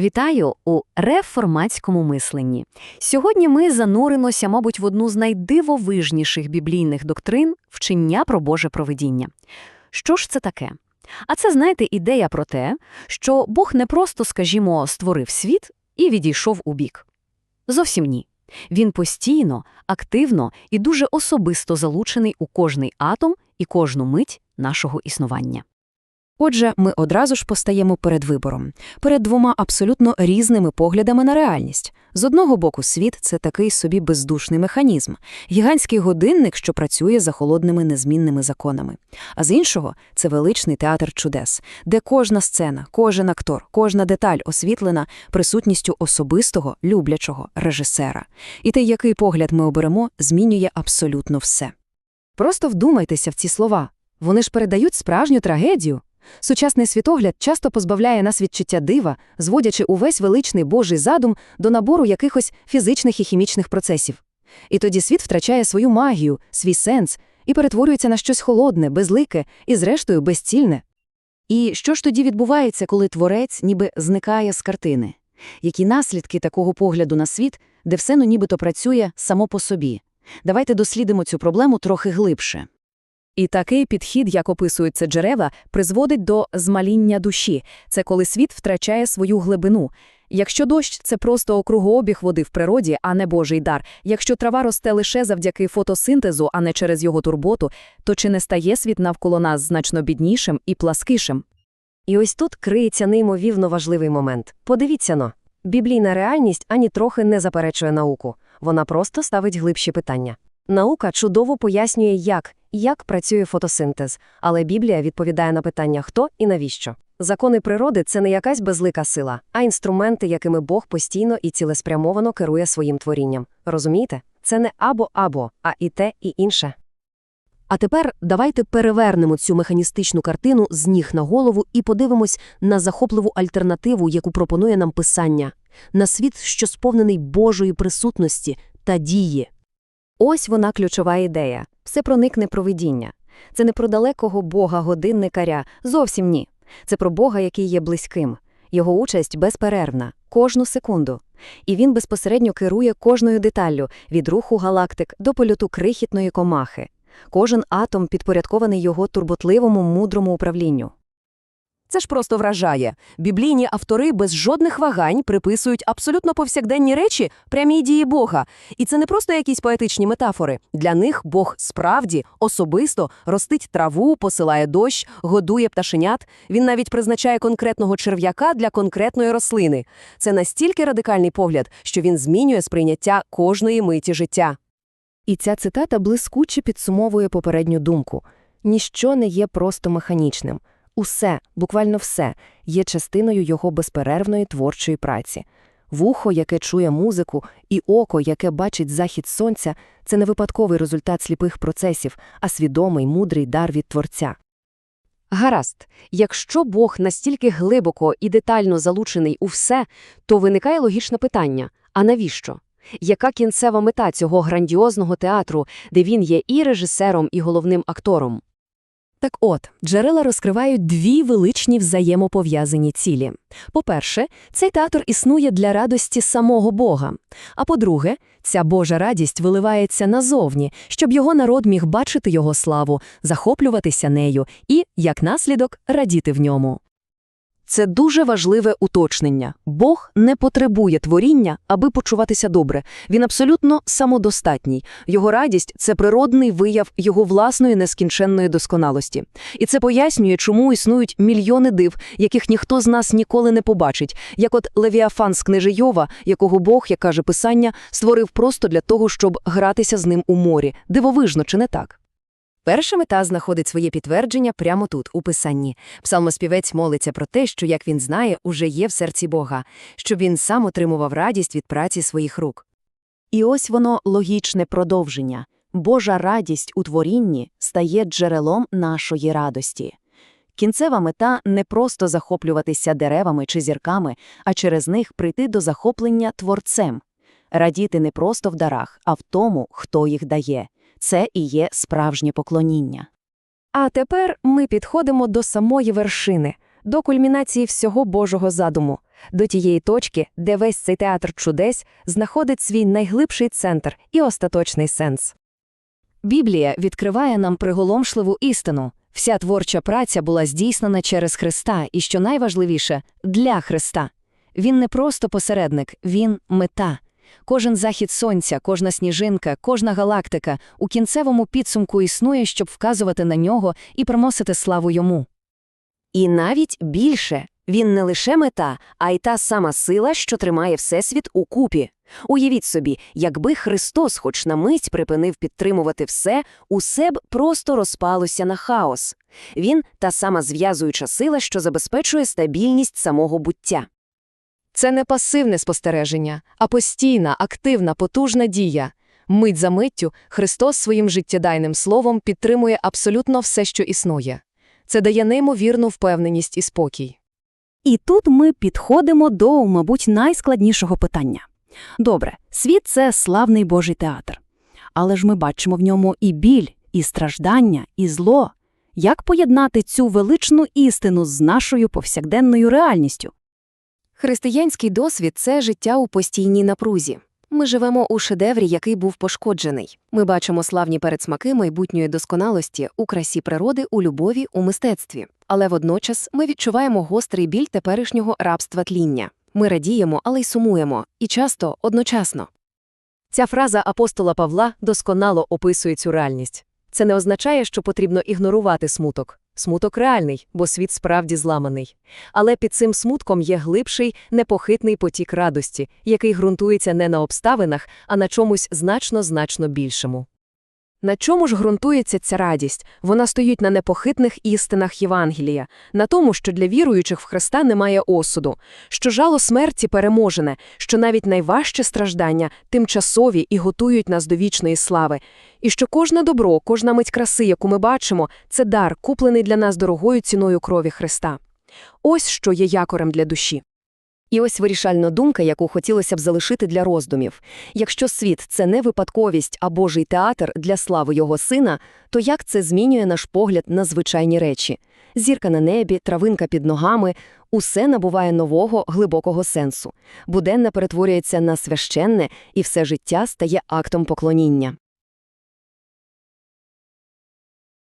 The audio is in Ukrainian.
Вітаю у реформатському мисленні. Сьогодні ми зануримося, мабуть, в одну з найдивовижніших біблійних доктрин вчення про Боже провидіння. Що ж це таке? А це, знаєте, ідея про те, що Бог не просто, скажімо, створив світ і відійшов у бік. Зовсім ні. Він постійно, активно і дуже особисто залучений у кожний атом і кожну мить нашого існування. Отже, ми одразу ж постаємо перед вибором, перед двома абсолютно різними поглядами на реальність. З одного боку, світ це такий собі бездушний механізм, гігантський годинник, що працює за холодними незмінними законами. А з іншого це величний театр чудес, де кожна сцена, кожен актор, кожна деталь освітлена присутністю особистого, люблячого режисера. І те, який погляд ми оберемо, змінює абсолютно все. Просто вдумайтеся в ці слова. Вони ж передають справжню трагедію. Сучасний світогляд часто позбавляє нас відчуття дива, зводячи увесь величний Божий задум до набору якихось фізичних і хімічних процесів. І тоді світ втрачає свою магію, свій сенс і перетворюється на щось холодне, безлике і, зрештою, безцільне. І що ж тоді відбувається, коли творець ніби зникає з картини? Які наслідки такого погляду на світ, де все ну нібито працює само по собі? Давайте дослідимо цю проблему трохи глибше. І такий підхід, як описують це джерела, призводить до змаління душі. Це коли світ втрачає свою глибину. Якщо дощ це просто округообіг води в природі, а не божий дар. Якщо трава росте лише завдяки фотосинтезу, а не через його турботу, то чи не стає світ навколо нас значно біднішим і пласкішим? І ось тут криється неймовірно важливий момент. Подивіться но, біблійна реальність ані трохи не заперечує науку. Вона просто ставить глибші питання. Наука чудово пояснює, як як працює фотосинтез, але Біблія відповідає на питання хто і навіщо. Закони природи це не якась безлика сила, а інструменти, якими Бог постійно і цілеспрямовано керує своїм творінням. Розумієте? Це не або-або, а і те, і інше. А тепер давайте перевернемо цю механістичну картину з ніг на голову і подивимось на захопливу альтернативу, яку пропонує нам писання, на світ, що сповнений Божої присутності та дії. Ось вона ключова ідея. Все проникне провидіння. Це не про далекого Бога годинникаря, зовсім ні. Це про Бога, який є близьким. Його участь безперервна, кожну секунду. І він безпосередньо керує кожною деталлю від руху галактик до польоту крихітної комахи. Кожен атом підпорядкований його турботливому мудрому управлінню. Це ж просто вражає. Біблійні автори без жодних вагань приписують абсолютно повсякденні речі прямій дії Бога. І це не просто якісь поетичні метафори. Для них Бог справді особисто ростить траву, посилає дощ, годує пташенят. Він навіть призначає конкретного черв'яка для конкретної рослини. Це настільки радикальний погляд, що він змінює сприйняття кожної миті життя. І ця цитата блискуче підсумовує попередню думку: ніщо не є просто механічним. Усе, буквально все, є частиною його безперервної творчої праці. Вухо, яке чує музику, і око, яке бачить захід сонця, це не випадковий результат сліпих процесів, а свідомий мудрий дар від творця. Гаразд, якщо Бог настільки глибоко і детально залучений у все, то виникає логічне питання: а навіщо? Яка кінцева мета цього грандіозного театру, де він є і режисером, і головним актором? Так от, джерела розкривають дві величні взаємопов'язані цілі. По-перше, цей театр існує для радості самого Бога. А по-друге, ця Божа радість виливається назовні, щоб його народ міг бачити його славу, захоплюватися нею і, як наслідок, радіти в ньому. Це дуже важливе уточнення. Бог не потребує творіння, аби почуватися добре. Він абсолютно самодостатній. Його радість це природний вияв його власної нескінченної досконалості. І це пояснює, чому існують мільйони див, яких ніхто з нас ніколи не побачить, як от Левіафан з книжи Йова, якого Бог, як каже писання, створив просто для того, щоб гратися з ним у морі. Дивовижно, чи не так? Перша мета знаходить своє підтвердження прямо тут, у писанні. Псалмоспівець молиться про те, що, як він знає, уже є в серці Бога, щоб він сам отримував радість від праці своїх рук. І ось воно логічне продовження. Божа радість у творінні стає джерелом нашої радості. Кінцева мета не просто захоплюватися деревами чи зірками, а через них прийти до захоплення творцем, радіти не просто в дарах, а в тому, хто їх дає. Це і є справжнє поклоніння. А тепер ми підходимо до самої вершини, до кульмінації всього Божого задуму. до тієї точки, де весь цей театр чудес знаходить свій найглибший центр і остаточний сенс. Біблія відкриває нам приголомшливу істину. Вся творча праця була здійснена через Христа і, що найважливіше, для Христа. Він не просто посередник, він – мета. Кожен захід сонця, кожна сніжинка, кожна галактика у кінцевому підсумку існує, щоб вказувати на нього і приносити славу йому. І навіть більше. Він не лише мета, а й та сама сила, що тримає Всесвіт у купі. Уявіть собі, якби Христос хоч на мить припинив підтримувати все, усе б просто розпалося на хаос. Він – та сама зв'язуюча сила, що забезпечує стабільність самого буття. Це не пасивне спостереження, а постійна, активна, потужна дія. Мить за миттю Христос своїм життєдайним словом підтримує абсолютно все, що існує. Це дає неймовірну впевненість і спокій. І тут ми підходимо до, мабуть, найскладнішого питання. Добре, світ – це славний Божий театр. Але ж ми бачимо в ньому і біль, і страждання, і зло. Як поєднати цю величну істину з нашою повсякденною реальністю? Християнський досвід – це життя у постійній напрузі. Ми живемо у шедеврі, який був пошкоджений. Ми бачимо славні передсмаки майбутньої досконалості у красі природи, у любові, у мистецтві. Але водночас ми відчуваємо гострий біль теперішнього рабства тління. Ми радіємо, але й сумуємо, і часто одночасно. Ця фраза апостола Павла досконало описує цю реальність. Це не означає, що потрібно ігнорувати смуток. Смуток реальний, бо світ справді зламаний. Але під цим смутком є глибший, непохитний потік радості, який ґрунтується не на обставинах, а на чомусь значно-значно більшому. На чому ж ґрунтується ця радість? Вона стоїть на непохитних істинах Євангелія, на тому, що для віруючих в Христа немає осуду, що жало смерті переможене, що навіть найважче страждання тимчасові і готують нас до вічної слави, і що кожне добро, кожна мить краси, яку ми бачимо, це дар, куплений для нас дорогою ціною крові Христа. Ось що є якорем для душі. І ось вирішальна думка, яку хотілося б залишити для роздумів. Якщо світ – це не випадковість, а Божий театр для слави його сина, то як це змінює наш погляд на звичайні речі? Зірка на небі, травинка під ногами – усе набуває нового, глибокого сенсу. Буденне перетворюється на священне, і все життя стає актом поклоніння.